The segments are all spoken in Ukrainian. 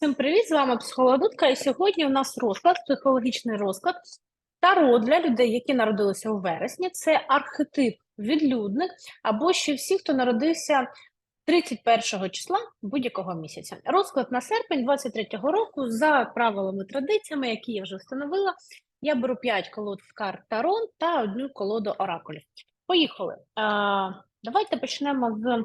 Всім привіт! З вами психологутка. І сьогодні у нас розклад, психологічний розклад Таро для людей, які народилися у вересні. Це архетип відлюдник, або ще всі, хто народився 31 числа будь-якого місяця. Розклад на серпень 23-го року за правилами традиціями, які я вже встановила. Я беру 5 колод в карт Таро та одну колоду оракулів. Поїхали. А, давайте почнемо з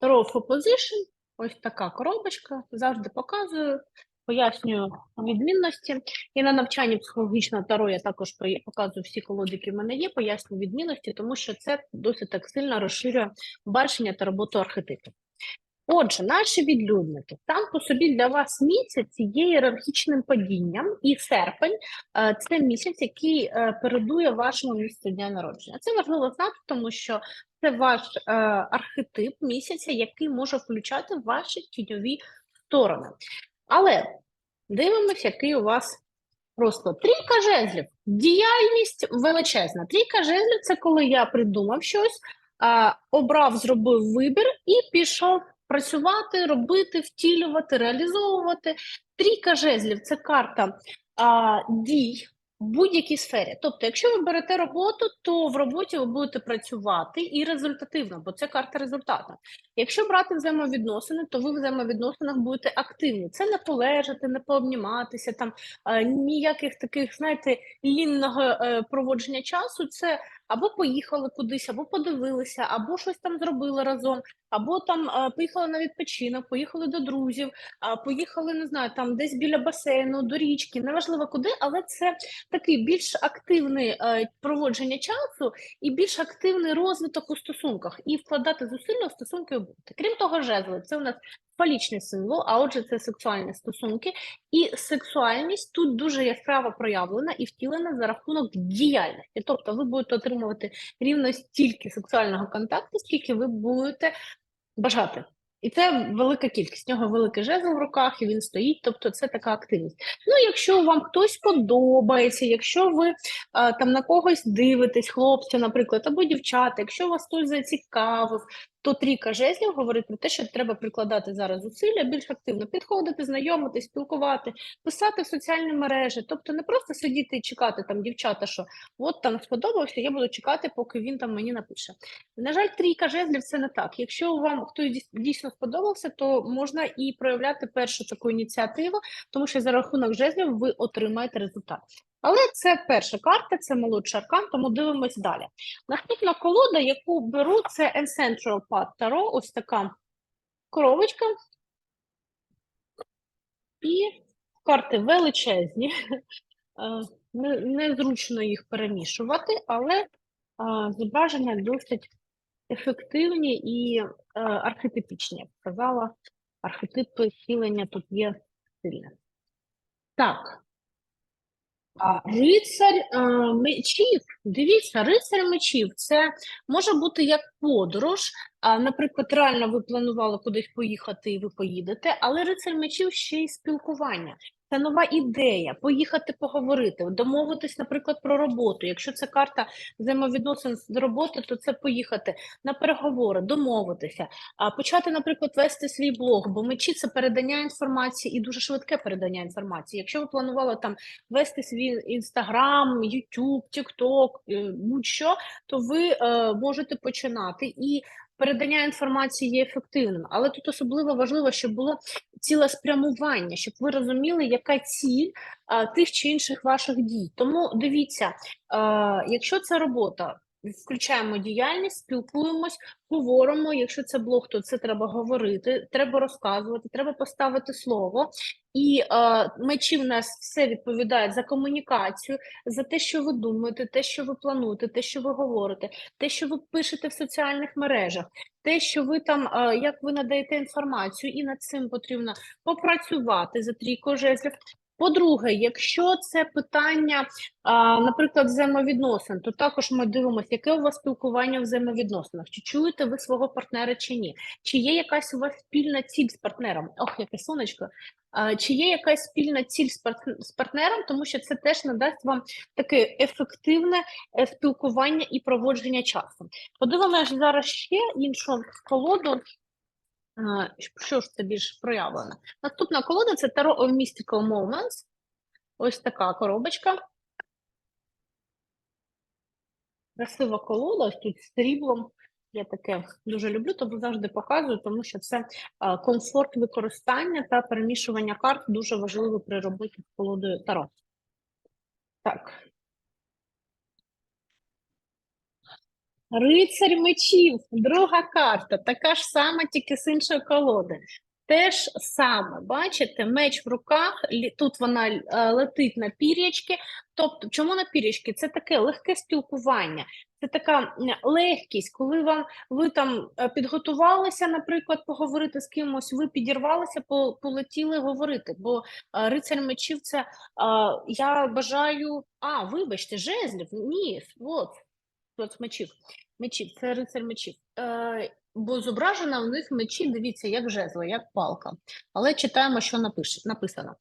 Таро of Opposition. Ось така коробочка, завжди показую, пояснюю відмінності. І на навчанні психологічного таро я також показую всі колоди, які в мене є, пояснюю відмінності, тому що це досить так сильно розширює бачення та роботу архетипів. Отже, наші відлюдники, там по собі для вас місяць є ієрархічним падінням, і серпень е, це місяць, який е, передує вашому місцю дня народження. Це важливо знати, тому що це ваш е, архетип місяця, який може включати ваші тіньові сторони. Але дивимося, який у вас розклад. Трійка жезлів. Діяльність величезна. Трійка жезлів це коли я придумав щось, а, обрав, зробив вибір і пішов працювати, робити, втілювати, реалізовувати. Трійка жезлів це карта а, дій в будь-якій сфері. Тобто, якщо ви берете роботу, то в роботі ви будете працювати і результативно, бо це карта результату. Якщо брати взаємовідносини, то ви в взаємовідносинах будете активні. Це не полежати, не пообніматися, там е, ніяких таких, знаєте, лінного е, проводження часу. Це або поїхали кудись, або подивилися, або щось там зробили разом, або там поїхали на відпочинок, поїхали до друзів, а поїхали, не знаю, там десь біля басейну, до річки, неважливо куди, але це такий більш активний е, проводження часу і більш активний розвиток у стосунках, і вкладати зусилля в стосунки бути. Крім того, жезли це у нас фалічний символ, а отже, це сексуальні стосунки, і сексуальність тут дуже яскраво проявлена і втілена за рахунок діяльності. Тобто, ви будете отримувати рівно стільки сексуального контакту, скільки ви будете бажати. І це велика кількість. В нього великий жезл в руках, і він стоїть. Тобто, це така активність. Ну, якщо вам хтось подобається, якщо ви а, там на когось дивитесь, хлопці, наприклад, або дівчата, якщо вас хтось зацікавив, то трійка жезлів говорить про те, що треба прикладати зараз зусилля, більш активно підходити, знайомитись, спілкувати, писати в соціальні мережі. Тобто не просто сидіти і чекати там дівчата, що от там сподобався, я буду чекати, поки він там мені напише. На жаль, трійка жезлів це не так. Якщо вам хтось дійсно сподобався, то можна і проявляти першу таку ініціативу, тому що за рахунок жезлів ви отримаєте результат. Але це перша карта, це молодший аркан, тому дивимось далі. Наступна колода, яку беру, це Ancestral Path Tarot, ось така коробочка. І карти величезні. Е, Незручно їх перемішувати, але е, зображення досить ефективні і е, архетипічні. Я б сказала, архетипи втілення тут є сильне. Так. Рицарь е, мечів. Дивіться, рицарь мечів це може бути як подорож. А, наприклад, реально ви планували кудись поїхати, і ви поїдете, але рицарь мечів ще й спілкування. Це нова ідея, поїхати поговорити, домовитись, наприклад, про роботу. Якщо це карта взаємовідносин з роботи, то це поїхати на переговори, домовитися, а почати, наприклад, вести свій блог, бо мечі це передання інформації і дуже швидке передання інформації. Якщо ви планували там вести свій інстаграм, Ютуб, Тікток, будь-що, то ви е, можете починати і. Передання інформації є ефективним, але тут особливо важливо, щоб було ціле спрямування, щоб ви розуміли, яка ціль а, тих чи інших ваших дій. Тому дивіться, а, якщо це робота, включаємо діяльність, спілкуємось, говоримо. Якщо це блог, то це треба говорити, треба розказувати, треба поставити слово. І е, мечі в нас все відповідають за комунікацію, за те, що ви думаєте, те, що ви плануєте, те, що ви говорите, те, що ви пишете в соціальних мережах, те, що ви там, е, як ви надаєте інформацію, і над цим потрібно попрацювати за трійкою жезлів. По-друге, якщо це питання, наприклад, взаємовідносин, то також ми дивимося, яке у вас спілкування в взаємовідносинах, чи чуєте ви свого партнера чи ні, чи є якась у вас спільна ціль з партнером? Ох, яке сонечко. Чи є якась спільна ціль з партн- партнером, тому що це теж надасть вам таке ефективне е, спілкування і проводження часу. Подивимося зараз ще іншу колоду Що ж це більш проявлено? Наступна колода це Tarot of Mystical Moments. Ось така коробочка. Красива колода, ось тут з сріблом. Я таке дуже люблю, тому завжди показую, тому що це комфорт використання та перемішування карт дуже важливо при роботі з колодою Таро. Так. Рицарь мечів, друга карта, така ж сама, тільки з іншої колоди. Те ж саме, бачите, меч в руках, тут вона е, летить на пір'ячки. Тобто, чому на пір'ячки? Це таке легке спілкування, це така легкість, коли вам ви там е, підготувалися, наприклад, поговорити з кимось, ви підірвалися, полетіли говорити. Бо е, рицарь мечів це я бажаю. А, вибачте, жезлів. Ні, от, от мечів. Мечів, це рицар мечів. Е, бо зображено у них мечі, дивіться, як жезли, як палка. Але читаємо, що напише, написано.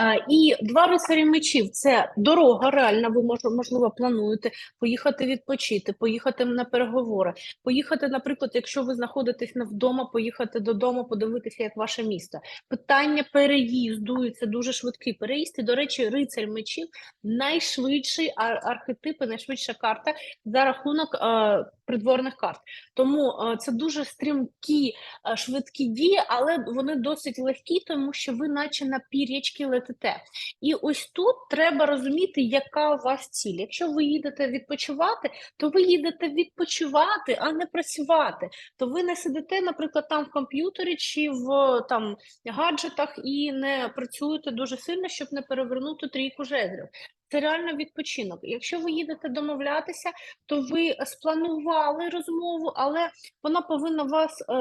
Е, і два рицарі мечів це дорога реальна, ви можливо плануєте поїхати відпочити, поїхати на переговори, поїхати, наприклад, якщо ви знаходитесь вдома, поїхати додому, подивитися, як ваше місто. Питання переїзду, і це дуже швидкий переїзд. І, до речі, рицар мечів найшвидший ар- архетип найшвидша карта за рахунок е, придворних карт. Тому е, це дуже стрімкі, е, швидкі дії, але вони досить легкі, тому що ви наче на пір'ячки летите. І ось тут треба розуміти, яка у вас ціль. Якщо ви їдете відпочивати, то ви їдете відпочивати, а не працювати. То ви не сидите, наприклад, там в комп'ютері чи в там гаджетах і не працюєте дуже сильно, щоб не перевернути трійку жезлів. Це реально відпочинок. Якщо ви їдете домовлятися, то ви спланували розмову, але вона повинна вас е,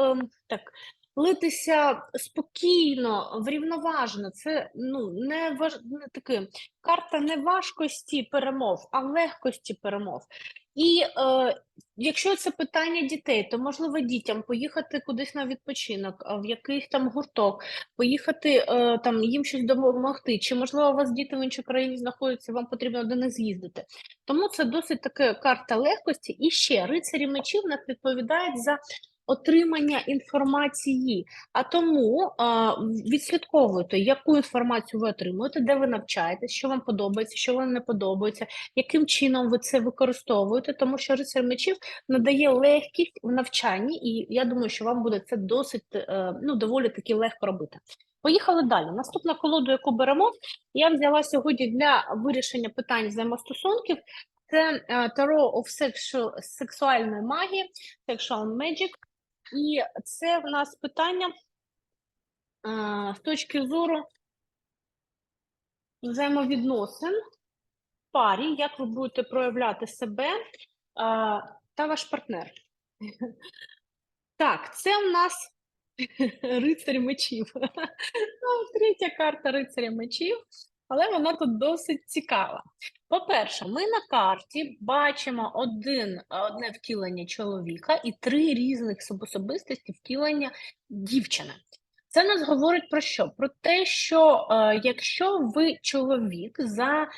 ем, так литися спокійно, врівноважено. Це ну не важ не таки карта не важкості перемов, а легкості перемов. І е, якщо це питання дітей, то можливо дітям поїхати кудись на відпочинок, в якийсь там гурток, поїхати е, там їм щось допомогти, чи можливо у вас діти в іншій країні знаходяться, вам потрібно до них з'їздити. Тому це досить така карта легкості. І ще рицарі мечів нас відповідають за отримання інформації. А тому а, відслідковуйте, яку інформацію ви отримуєте, де ви навчаєтесь, що вам подобається, що вам не подобається, яким чином ви це використовуєте, тому що рицар мечів надає легкість в навчанні, і я думаю, що вам буде це досить е, ну, доволі таки легко робити. Поїхали далі. Наступна колоду, яку беремо, я взяла сьогодні для вирішення питань взаємостосунків. Це е, Tarot of Sexual, сексуальної магії, Sexual Magic. І це в нас питання е, з точки зору взаємовідносин в парі, як ви будете проявляти себе е, та ваш партнер. Так, це в нас рицарь мечів. Ну, Третя карта рицаря мечів, але вона тут досить цікава. По-перше, ми на карті бачимо один, одне втілення чоловіка і три різних особистості втілення дівчини. Це нас говорить про що? Про те, що е, якщо ви чоловік за е,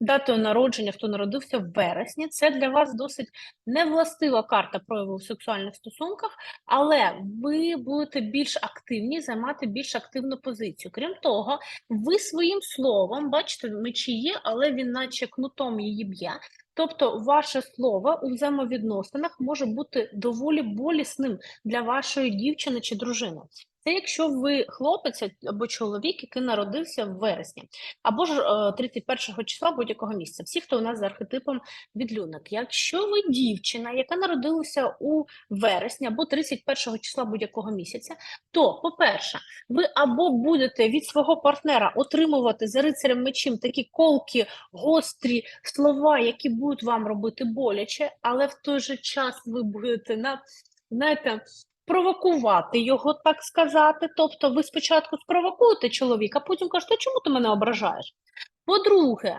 датою народження, хто народився в вересні, це для вас досить невластива карта прояву в сексуальних стосунках, але ви будете більш активні, займати більш активну позицію. Крім того, ви своїм словом, бачите, мечі є, але він наче кнутом її б'є. Тобто, ваше слово у взаємовідносинах може бути доволі болісним для вашої дівчини чи дружини. Це якщо ви хлопець або чоловік, який народився в вересні, або ж е, 31 числа будь-якого місяця. Всі, хто у нас за архетипом відлюдник. Якщо ви дівчина, яка народилася у вересні або 31 числа будь-якого місяця, то, по-перше, ви або будете від свого партнера отримувати за рицарем мечем такі колки, гострі слова, які будуть вам робити боляче, але в той же час ви будете на, знаєте, провокувати його, так сказати. Тобто ви спочатку спровокуєте чоловіка, а потім кажете, чому ти мене ображаєш? По-друге,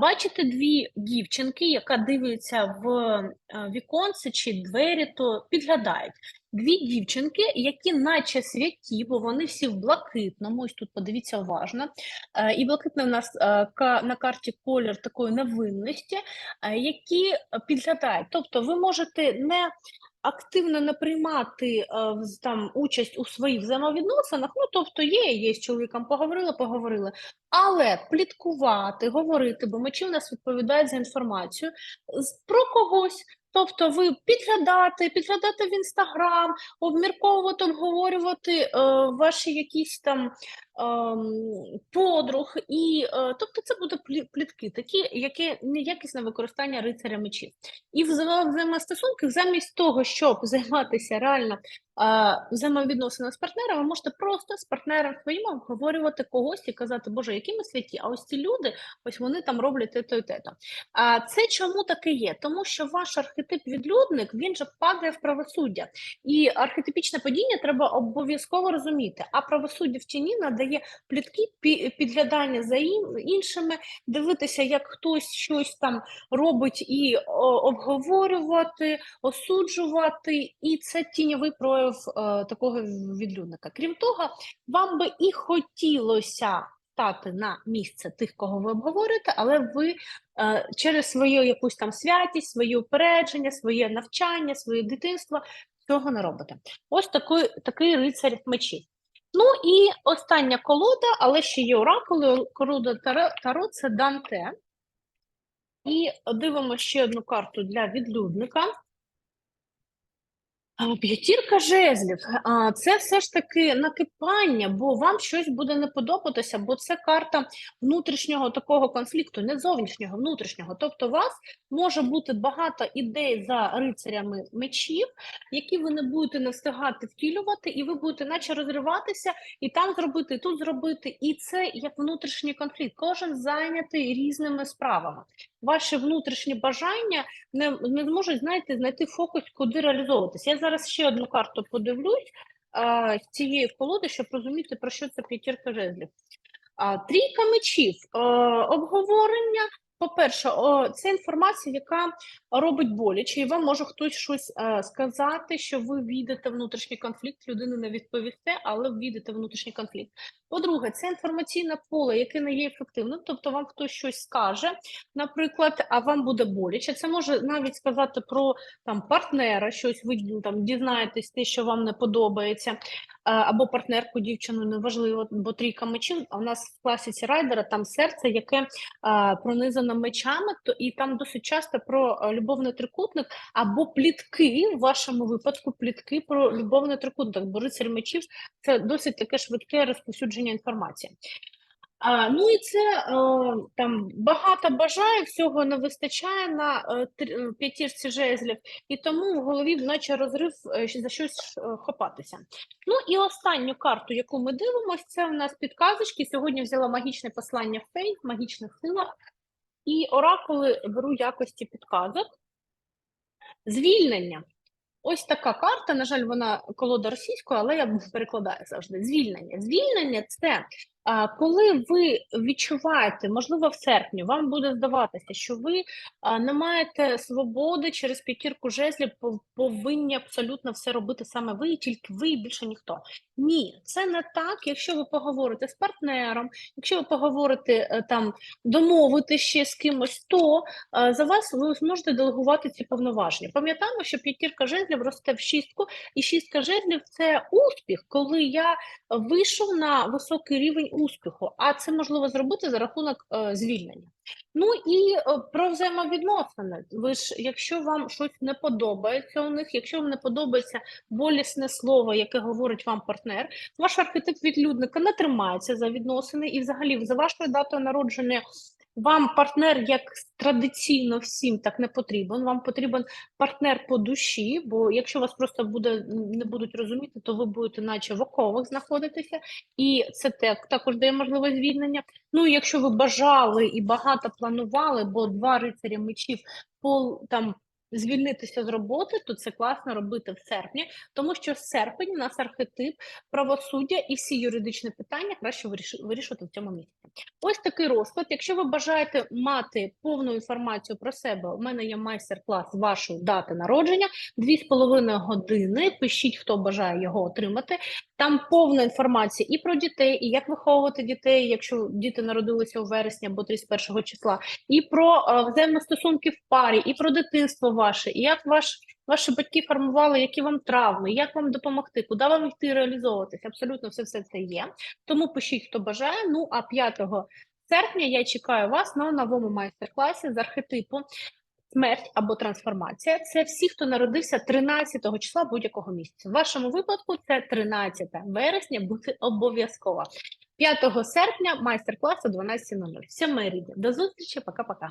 бачите дві дівчинки, яка дивиться в е, віконце чи двері, то підглядають. Дві дівчинки, які наче святі, бо вони всі в блакитному, ось тут подивіться уважно. Е, І блакитний у нас е, на карті колір такої невинності, які підглядають. Тобто ви можете не активно не приймати е, там участь у своїх взаємовідносинах. Ну, тобто є, є з чоловіком поговорили, поговорили. Але пліткувати, говорити, бо мечі в нас відповідають за інформацію про когось. Тобто ви підглядати, підглядати в інстаграм, обмірковувати, обговорювати е, ваші якісь там подруг, і е, тобто це буде плітки, такі, яке неякісне використання рицаря мечів. І вза- взаємостосунки, замість того, щоб займатися реально е, взаємовідносинами з партнером, ви можете просто з партнером своїм обговорювати когось і казати, Боже, які ми святі, а ось ці люди, ось вони там роблять те-то і те-то. А це чому таке є? Тому що ваш архетип відлюдник він же падає в правосуддя. І архетипічне падіння треба обов'язково розуміти. А правосуддя в тіні надає плітки, пі- підглядання за іншими, дивитися, як хтось щось там робить і обговорювати, осуджувати, і це тіньовий прояв е, такого відлюдника. Крім того, вам би і хотілося стати на місце тих, кого ви обговорюєте, але ви е, через свою якусь там святість, своє упередження, своє навчання, своє дитинство цього не робите. Ось такий, такий рицарь мечів. Ну і остання колода, але ще є оракули. Колода Таро, це Данте. І дивимо ще одну карту для відлюдника. П'ятірка жезлів. Це все ж таки накипання, бо вам щось буде не подобатися, бо це карта внутрішнього такого конфлікту, не зовнішнього, внутрішнього. Тобто, у вас може бути багато ідей за рицарями мечів, які ви не будете не встигати втілювати, і ви будете наче розриватися, і там зробити, і тут зробити. І це як внутрішній конфлікт. Кожен зайнятий різними справами. Ваші внутрішні бажання не, не зможуть, знаєте, знайти фокус, куди реалізовуватися. Я зараз ще одну карту подивлюсь а, цієї колоди, щоб розуміти, про що це п'ятірка жезлів. А, трійка мечів. а, обговорення. По-перше, це інформація, яка робить боляче, і вам може хтось щось е, сказати, що ви війдете внутрішній конфлікт, людина не відповісте, але війдете в внутрішній конфлікт. По-друге, це інформаційне поле, яке не є ефективним, тобто вам хтось щось скаже, наприклад, а вам буде боляче. Це може навіть сказати про там партнера, щось ви ну, там дізнаєтесь, те, що вам не подобається, е, або партнерку, дівчину, неважливо, бо трійка мечів. А у нас в класиці райдера там серце, яке е, пронизано мечами, то і там досить часто про е, любовний трикутник або плітки, в вашому випадку плітки про любовний трикутник, бо рицарь мечів це досить таке швидке розповсюдження інформації. А, ну і це е, там багато бажає, всього не вистачає на е, е, п'ятірці жезлів, і тому в голові наче розрив за щось е, хопатися. Ну і останню карту, яку ми дивимося, це у нас підказочки. Сьогодні взяла магічне послання фей, в магічних силах, і оракули беру якості підказок. Звільнення. Ось така карта. На жаль, вона колода російською, але я перекладаю завжди. Звільнення. Звільнення це коли ви відчуваєте, можливо, в серпні вам буде здаватися, що ви не маєте свободи через п'ятірку жезлів, повинні абсолютно все робити саме ви, і тільки ви і більше ніхто. Ні, це не так. Якщо ви поговорите з партнером, якщо ви поговорите е, там, домовити ще з кимось, то е, за вас ви зможете делегувати ці повноваження. Пам'ятаємо, що п'ятірка жезлів росте в шістку, і шістка жезлів це успіх, коли я вийшов на високий рівень успіху, а це можливо зробити за рахунок е, звільнення. Ну і е, про взаємовідносини. Ви ж, якщо вам щось не подобається у них, якщо вам не подобається болісне слово, яке говорить вам партнер, ваш архетип відлюдника не тримається за відносини, і взагалі за вашою датою народження вам партнер як традиційно всім так не потрібен. Вам потрібен партнер по душі, бо якщо вас просто буде не будуть розуміти, то ви будете наче в оковах знаходитися, і це так, також дає можливість звільнення. Ну, якщо ви бажали і багато планували, бо два рицаря мечів пол там. Звільнитися з роботи, то це класно робити в серпні, тому що серпень у нас архетип правосуддя і всі юридичні питання краще виріш- вирішувати в цьому місці. Ось такий розклад. Якщо ви бажаєте мати повну інформацію про себе, у мене є майстер-клас вашої дати народження, дві з половиною години. Пишіть, хто бажає його отримати. Там повна інформація і про дітей, і як виховувати дітей, якщо діти народилися у вересні або 31 числа, і про е, взаємостосунки в парі, і про дитинство ваше, і як ваш ваші батьки формували, які вам травми, як вам допомогти, куди вам йти реалізовуватися. Абсолютно все, все це є. Тому пишіть, хто бажає. Ну а 5 серпня я чекаю вас на новому майстер-класі з архетипу смерть або трансформація. Це всі, хто народився 13 числа будь-якого місяця. В вашому випадку це 13 вересня, бути обов'язково. 5 серпня майстер-клас о 12.00. Всім рідні. До зустрічі, пока-пока.